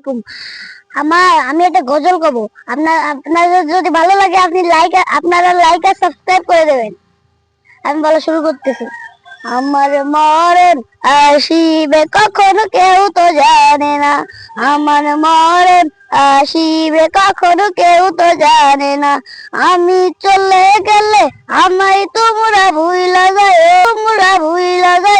আলাইকুম। আমার, আমি একটা গজল কব। আপনার আপনাদের যদি ভালো লাগে, আপনি লাইক আপনারা লাইক আর সাবস্ক্রাইব করে দেবেন। আমি বলা শুরু করতেছি। আমার মরণ আসিবে, কখনো কেউ তো জানে না। আমার মরণ আসিবে, কখনো কেউ তো জানে না। আমি চলে গেলে আমায় তোমরা ভুইলা যায়, তোমরা ভুইলা যায়।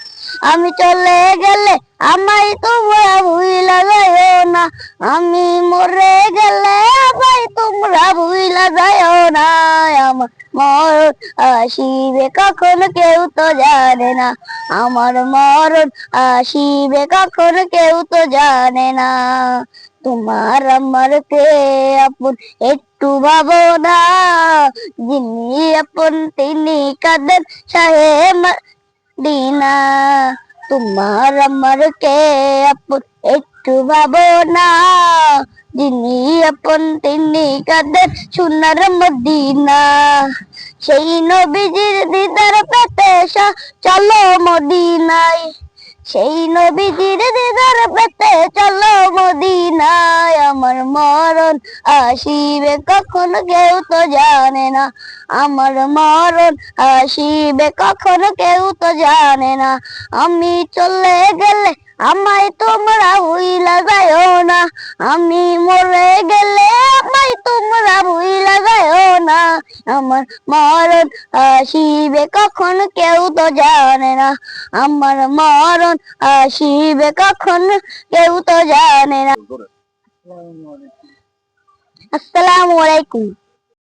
আমি চলে গেলে আমায় তোমরা ভুইলা যাইও না। আমি মরে গেলে আমায় তোমরা ভুইলা যাইও না। আমার মরণ আসিবে কখন কেউ তো জানে না। আমার মরণ আসিবে কখন কেউ তো জানে না। তোমার আমার কে আপন একটু ভাবো না যিনি আপন তিনি কাদের সাহেব দিনা তোমার আমার কে আপন একটু ভাবো না। যিনি আপন, তিনি কাদের সোনার মদিনা। সেই নবীজির দিদার পেতে চলো মদিনায়। সেই নবীজির দিদার পেতে চলো মরণ আসিবে, কখনো কেউ তো জানে না। আমার মরণ আসিবে, কখনো কেউ তো জানে না। আমি চলে গেলে আমায় তোমরা ভুইলা যাইও না। আমি মরে গেলে আমায় তোমরা ভুইলা যাইও না। আমার মরণ আসিবে, কখন কেউ তো জানে না। আমার মরণ আসিবে, কখন কেউ তো জানে না। আসসালামু আলাইকুম।